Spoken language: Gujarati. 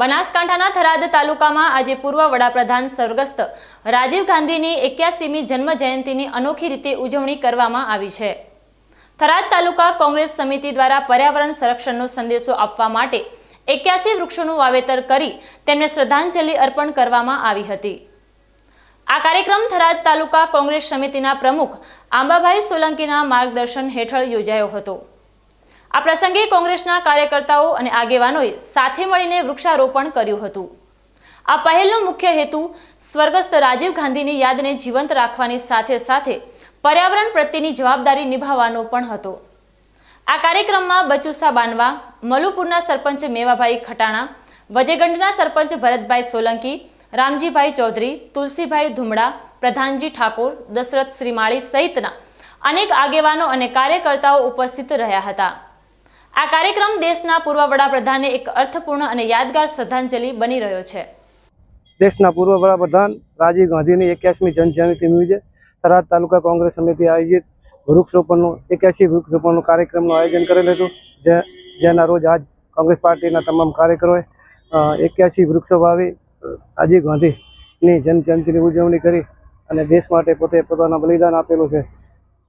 બનાસકાંઠાના થરાદ તાલુકામાં આજે પૂર્વ વડાપ્રધાન સ્વર્ગસ્થ રાજીવ ગાંધીની એક્યાસીમી જન્મ જયંતિની અનોખી રીતે ઉજવણી કરવામાં આવી છે. થરાદ તાલુકા કોંગ્રેસ સમિતિ દ્વારા પર્યાવરણ સંરક્ષણનો સંદેશો આપવા માટે એક્યાસી વૃક્ષોનું વાવેતર કરી તેમને શ્રદ્ધાંજલિ અર્પણ કરવામાં આવી હતી. આ કાર્યક્રમ થરાદ તાલુકા કોંગ્રેસ સમિતિના પ્રમુખ આંબાભાઈ સોલંકીના માર્ગદર્શન હેઠળ યોજાયો હતો. આ પ્રસંગે કોંગ્રેસના કાર્યકર્તાઓ અને આગેવાનોએ સાથે મળીને વૃક્ષારોપણ કર્યું હતું. આ પહેલનો મુખ્ય હેતુ સ્વર્ગસ્થ રાજીવ ગાંધીની યાદને જીવંત રાખવાની સાથે સાથે પર્યાવરણ પ્રત્યેની જવાબદારી નિભાવવાનો પણ હતો. આ કાર્યક્રમમાં બચુસા બાનવા, મલુપુરના સરપંચ મેવાભાઈ ખટાણા, વજેગંડના સરપંચ ભરતભાઈ સોલંકી, રામજીભાઈ ચૌધરી, તુલસીભાઈ ધુમડા, પ્રધાનજી ઠાકોર, દશરથ શ્રીમાળી સહિતના અનેક આગેવાનો અને કાર્યકર્તાઓ ઉપસ્થિત રહ્યા હતા. આ કાર્યક્રમ દેશના પૂર્વ વડાપ્રધાને એક અર્થપૂર્ણ અને યાદગાર શ્રદ્ધાંજલિ બની રહ્યો છે. દેશના પૂર્વ વડાપ્રધાન રાજીવ ગાંધીની એક્યાસમી જન્મજયંતિ નિમિત્તે થરાદ તાલુકા કોંગ્રેસ સમિતિ આયોજિત વૃક્ષરોપણનું, એક્યાસી વૃક્ષરોપણનું કાર્યક્રમનું આયોજન કરેલું હતું, જે, જેના રોજ આજ કોંગ્રેસ પાર્ટીના તમામ કાર્યકરોએ એક્યાસી વૃક્ષો વાવી રાજીવ ગાંધીની જન્મજયંતિની ઉજવણી કરી અને દેશ માટે પોતે પોતાના બલિદાન આપેલું છે.